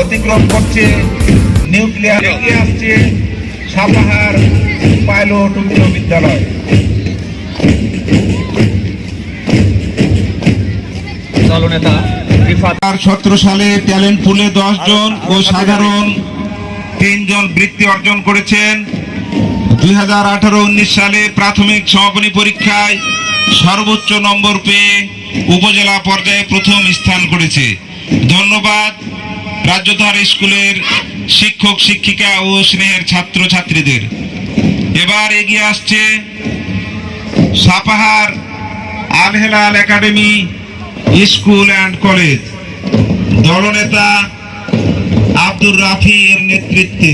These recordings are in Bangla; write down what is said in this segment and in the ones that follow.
অতিক্রম করছে নিউক্লিয়ার এগিয়ে আসছে সাপাহার পাইলট উচ্চ বিদ্যালয় দলনেতা সতেরো সালে ট্যালেন্ট পুলে দশ জন ও সাধারণ তিনজন বৃত্তি অর্জন করেছেন। দুই হাজার আঠারো উনিশ সালে প্রাথমিক সমাপনী পরীক্ষায় সর্বোচ্চ নম্বর পেয়ে উপজেলা পর্যায়ে প্রথম স্থান করেছে। ধন্যবাদ। রাজ্যধার স্কুলের শিক্ষক শিক্ষিকা ও স্নেহের ছাত্র ছাত্রীদের এবার এগিয়ে আসছে Sapahar Al Helal academy school and college. দলনেতা আব্দুর রাফি এর নেতৃত্বে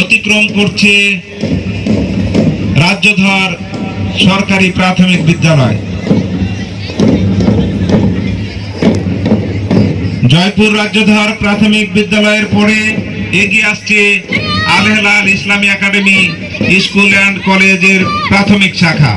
অতিক্রম করছে রাজ্যধর সরকারি প্রাথমিক বিদ্যালয়। জয়পুর রাজ্যধর প্রাথমিক বিদ্যালয়ের পরে এগিয়ে আসছে আলহেলাল ইসলামী একাডেমি স্কুল অ্যান্ড কলেজের প্রাথমিক শাখা।